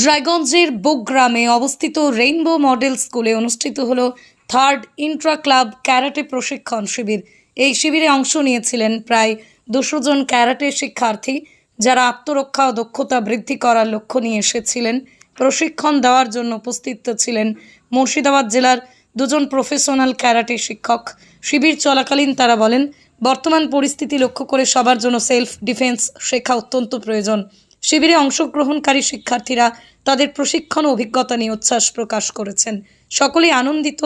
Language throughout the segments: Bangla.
রায়গঞ্জের বুকগ্রামে অবস্থিত রেইনবো মডেল স্কুলে অনুষ্ঠিত হল থার্ড ইন্ট্রা ক্লাব ক্যারাটে প্রশিক্ষণ শিবির। এই শিবিরে অংশ নিয়েছিলেন প্রায় দুশো জন ক্যারাটে শিক্ষার্থী, যারা আত্মরক্ষা ও দক্ষতা বৃদ্ধি করার লক্ষ্য নিয়ে এসেছিলেন। প্রশিক্ষণ দেওয়ার জন্য উপস্থিত ছিলেন মুর্শিদাবাদ জেলার দুজন প্রফেশনাল ক্যারাটে শিক্ষক। শিবির চলাকালীন তারা বলেন, বর্তমান পরিস্থিতি লক্ষ্য করে সবার জন্য সেলফ ডিফেন্স শেখা অত্যন্ত প্রয়োজন। শিবিরে অংশগ্রহণকারী শিক্ষার্থীরা তাদের প্রশিক্ষণ অভিজ্ঞতা নিয়ে উচ্ছ্বাস প্রকাশ করেছেন। সকলেই আনন্দিত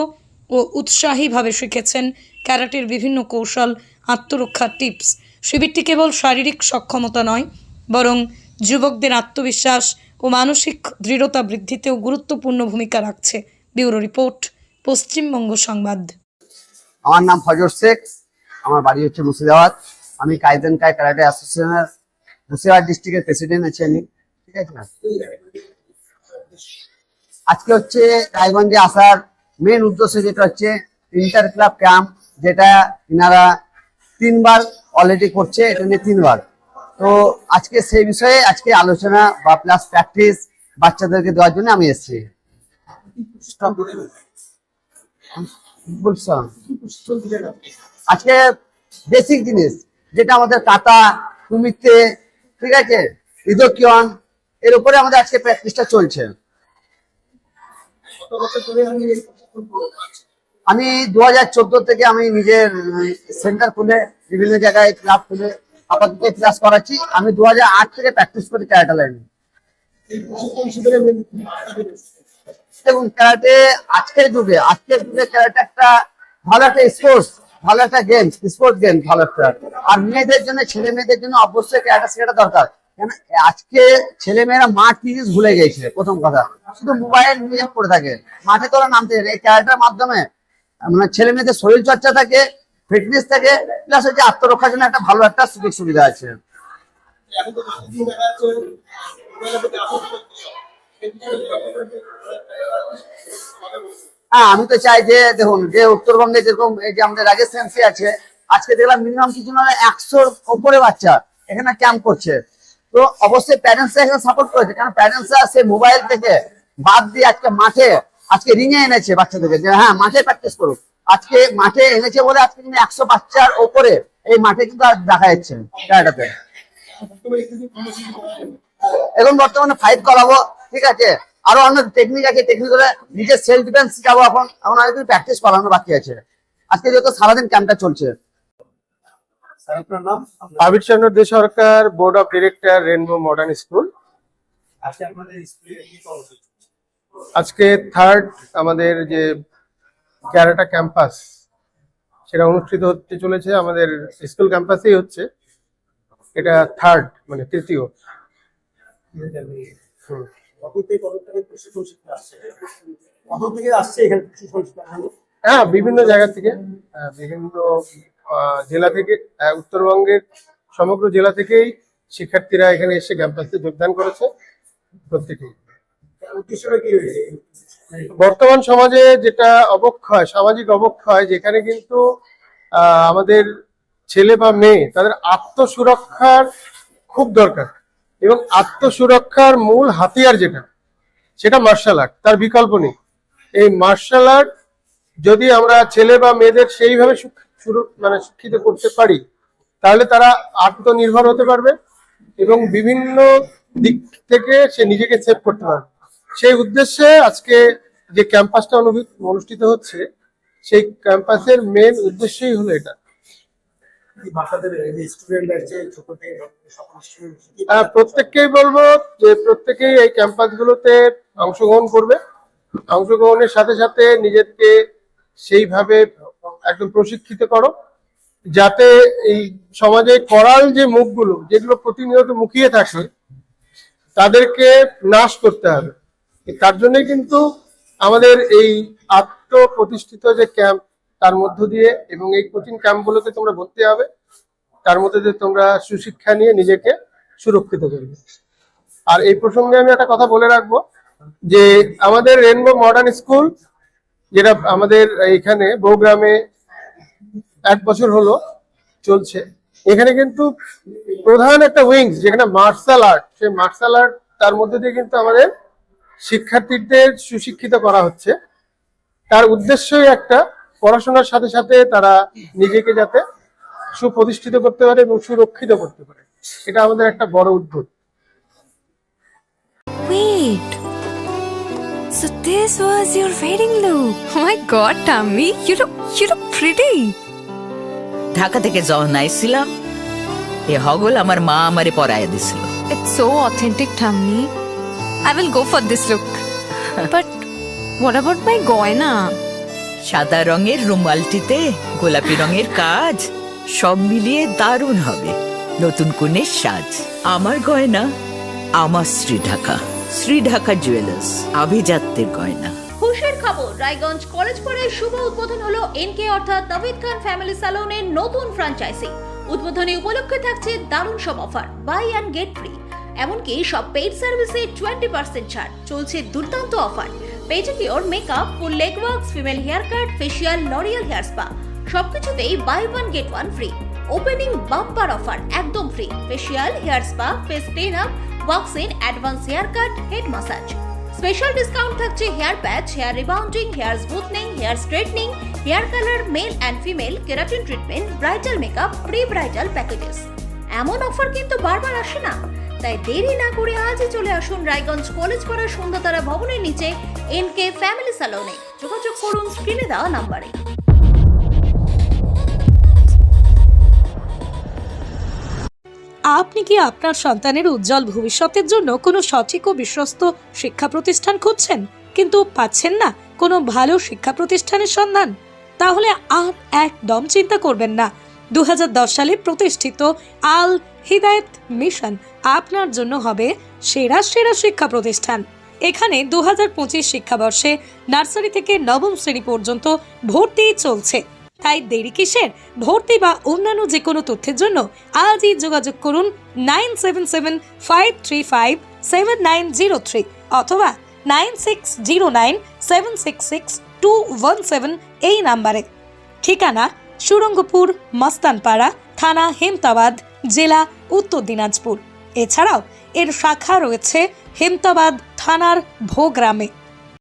ও উৎসাহীভাবে শিখেছেন ক্যারাটের বিভিন্ন কৌশল, আত্মরক্ষার টিপস। শিবিরটি কেবল শারীরিক সক্ষমতা নয়, বরং যুবকদের আত্মবিশ্বাস ও মানসিক দৃঢ়তা বৃদ্ধিতেও গুরুত্বপূর্ণ ভূমিকা রাখছে। ব্যুরো রিপোর্ট, পশ্চিমবঙ্গ সংবাদ। আমার নাম ফজর শেখ, আমার বাড়ি হচ্ছে মুর্শিদাবাদ। আমি কাইদেন কাই ক্যারাটে অ্যাসোসিয়েশনের মুর্শিদাবাদ ডিস্ট্রিক্টের প্রেসিডেন্ট আছি আমি, ঠিক আছে আজকে হচ্ছে রায়গঞ্জে আসার মেন উদ্দেশ্য যেটা হচ্ছে ইন্টার ক্লাব ক্যাম্প যেটা এনারা তিনবার অলরেডি করছে, এটা নিয়ে তিনবার। তো আজকে সেই বিষয়ে আজকে আলোচনা বা প্লাস প্র্যাকটিস বাচ্চাদেরকে দেওয়ার জন্য আমি এসেছি। আজকে বেসিক জিনিস, যেটা আমাদের কাতা কুমিতে ঠিক আছে? ইদোকিয়ন, এর উপরে আমাদের আজকে প্র্যাকটিসটা চলছে। আমি দু হাজার চোদ্দ থেকে আমি নিজের সেন্টার খুলে, বিভিন্ন জায়গায় ক্লাব খুলে, আপাতত ক্লাস করাচ্ছি। আমি দু থেকে প্র্যাকটিস করি ক্যারাটা লাইনে এবং ক্যারাটে আজকের যুগে আজকের যুগে ক্যারাটে একটা ভালো একটা স্পোর্টস ভালো একটা গেম স্পোর্টস গেম ভালো একটা। আর মেয়েদের জন্য, ছেলে মেয়েদের জন্য অবশ্যই ক্যারাটে শেখাটা দরকার। কেন, আজকে ছেলে মেয়েরা মাঠ জিনিস ভুলে গেছে প্রথম কথা। শুধু মোবাইল নিয়ে পড়ে থাকে। মাঠে তোরা নামতে এই ক্যারাটার মাধ্যমে মানে ছেলে মেয়েদের শরীর চর্চা থাকে ফিটনেস থাকে প্লাস হচ্ছে আত্মরক্ষার জন্য একটা ভালো একটা সুযোগ সুবিধা আছে। হ্যাঁ আমি তো চাই যে দেখুন যে উত্তরবঙ্গে যেরকম এই যে আমাদের সেন্সি আছে আজকে দেখলাম মিনিমাম কিছু না একশোর ওপরে বাচ্চা এখানে ক্যাম্প করছে। তো অবশ্যই প্যারেন্টসরা এখানে সাপোর্ট করেছে কারণ প্যারেন্টসরা সে মোবাইল থেকে বাদ দিয়ে আজকে মাঠে আজকে রিঙে এনেছে বাচ্চাদেরকে যে হ্যাঁ মাঠে প্র্যাকটিস করুক। আজকে মাঠে এনেছে বলে আজকে কিন্তু একশো বাচ্চার ওপরে এই মাঠে কিন্তু আর দেখা যাচ্ছে এখন বর্তমানে ফাইট করাবো ঠিক আছে? আরও অনেক টেকনিক আছে টেকনিক করে নিজের সেলফ ডিফেন্স শিখাবো এখন। এখন অনেক প্র্যাকটিস করানো বাকি আছে। আজকে যেহেতু সারাদিন ক্যাম্পটা চলছে। Abir Chandra De Sarkar board of director rainbow modern school আজকে থার্ড আমাদের যে ক্যারাটা ক্যাম্পাস সেটা অনুষ্ঠিত হতে চলেছে। আমাদের স্কুল ক্যাম্পাসেই হচ্ছে। এটা থার্ড মানে তৃতীয়। হুম। হ্যাঁ বিভিন্ন জায়গা থেকে বিভিন্ন জেলা থেকে উত্তরবঙ্গের সমগ্র জেলা থেকেই শিক্ষার্থীরা এখানে এসে ক্যাম্পাসে যোগদান করেছে প্রত্যেকেই। বর্তমান সমাজে যেটা অবক্ষয় সামাজিক অবক্ষয় যেখানে কিন্তু আহ, আমাদের ছেলে বা মেয়ে তাদের আত্মসুরক্ষার খুব দরকার। এবং আত্মসুরক্ষার মূল হাতিয়ার যেটা, সেটা মার্শাল আর্ট তার বিকল্প নেই। এই মার্শাল আর্ট যদি আমরা ছেলে বা মেয়েদের সেইভাবে সুর- মানে শিক্ষিত করতে পারি, তাহলে তারা আত্মনির্ভর হতে পারবে এবং বিভিন্ন দিক থেকে সে নিজেকে সেভ করতে পারবে। সেই উদ্দেশ্যে আজকে যে ক্যাম্পাসটা অনুষ্ঠিত হচ্ছে, সেই ক্যাম্পাসের মেন উদ্দেশ্যই হলো এটা। প্রত্যেককেই বলব যে প্রত্যেকেই এই ক্যাম্পাসগুলোতে অংশগ্রহণ করবে। অংশগ্রহণের সাথে সাথে নিজেকে সেইভাবে একদম প্রশিক্ষিত করো যাতে এই সমাজে করাল যে মুখগুলো যেগুলো প্রতিনিয়ত মুখিয়ে থাকে তাদেরকে নাশ করতে হবে। তার জন্যই কিন্তু আমাদের এই আত্ম প্রতিষ্ঠিত যে ক্যাম্প তার মধ্য দিয়ে এবং এই কোচিং ক্যাম্পগুলোতে তোমরা ভর্তি হবে। তার মধ্যে দিয়ে তোমরা সুশিক্ষা নিয়ে নিজেকে সুরক্ষিত করবে। আর এই প্রসঙ্গে আমি একটা কথা বলে রাখব যে আমাদের রেনবো মডার্ন স্কুল যেটা আমাদের এখানে বৌগ্রামে এক বছর হলো চলছে। এখানে কিন্তু প্রধান একটা উইংস যেখানে মার্শাল আর্ট সেই মার্শাল আর্ট তার মধ্যে দিয়ে কিন্তু আমাদের শিক্ষার্থীদের সুশিক্ষিত করা হচ্ছে। তার উদ্দেশ্যই একটা পড়াশোনার সাথে সাথে তারা নিজেকে যাতে সুপ্রতিষ্ঠিত করতে পারে এবং সুরক্ষিত করতে পারে এটা আমাদের একটা বড় উদ্যোগ Wait. So this was your wedding look. Oh my god, Tammy, you look you look pretty. Dhaka থেকে যখন আইছিলাম এ হগল আমার মা আমারে পরাইয়া দিছিল It's so authentic, Tammy. I will go for this look. but what about my goina? সাদা রঙের রুমালটিতে গোলাপি রঙের কাজ, সব মিলিয়ে দারুণ হবে। নতুন কনের সাজ, আমার গয়না, আমার শ্রী ঢাকা। শ্রী ঢাকা জুয়েলার্স, আভিজাত্যের গয়না। খুশির খবর, রায়গঞ্জ কলেজ পাড়ায় শুভ উদ্বোধন হলো এনকে অর্থাৎ দাবিদ খান ফ্যামিলি স্যালনের নতুন ফ্র্যাঞ্চাইজি। উদ্বোধনী উপলক্ষে থাকছে দারুণ সব offer, buy and get free. এমনকি সব পেইড সার্ভিসে টোয়েন্টি পার্সেন্ট ছাড়, চলছে দুর্দান্ত offer. Pedicure makeup full leg works female hair cut facial L'Oreal hair spa সবকিছুতেই buy one get one free opening bumper offer একদম free facial hair spa face clean up wax in advance hair cut head massage special discount থাকছে hair patch hair rebounding hair smoothening hair straightening hair colour male and female keratin treatment bridal makeup pre bridal packages এমন অফার কিন্তু বারবার আসে না। তাই দেরি না করে আজই চলে আসুন রায়গঞ্জ কলেজ পাড়া সন্ধ্যাতারা ভবনের নিচে এনকে ফ্যামিলি স্যালনে যোগাযোগ করুন স্ক্রিনে দেওয়া নাম্বারে। আপনি কি আপনার সন্তানের উজ্জ্বল ভবিষ্যতের জন্য কোনো সঠিক ও বিশ্বস্ত শিক্ষা প্রতিষ্ঠান খুঁজছেন? কিন্তু পাচ্ছেন না কোনো ভালো শিক্ষা প্রতিষ্ঠানের সন্ধান? তাহলে আর একদম চিন্তা করবেন না। দু হাজার দশ সালে প্রতিষ্ঠিত আল হিদায়ত মিশন আপনার জন্য হবে সেরা সেরা শিক্ষা প্রতিষ্ঠান। এখানে দু হাজার পঁচিশ শিক্ষাবর্ষে নার্সারি থেকে নবম শ্রেণি পর্যন্ত ভর্তি চলছে। তাই দেরি কিসের? ভর্তি বা অন্যান্য যে কোনো তথ্যের জন্য আজই যোগাযোগ করুন nine seven seven five three five seven nine zero three অথবা nine six zero nine seven six six two one seven এই নাম্বারে। ঠিকানা সুরঙ্গপুর, মস্তানপাড়া, থানা হেমতাবাদ, জেলা উত্তর দিনাজপুর। এছাড়াও এর শাখা রয়েছে হেমতাবাদ থানার ভোগ্রামে।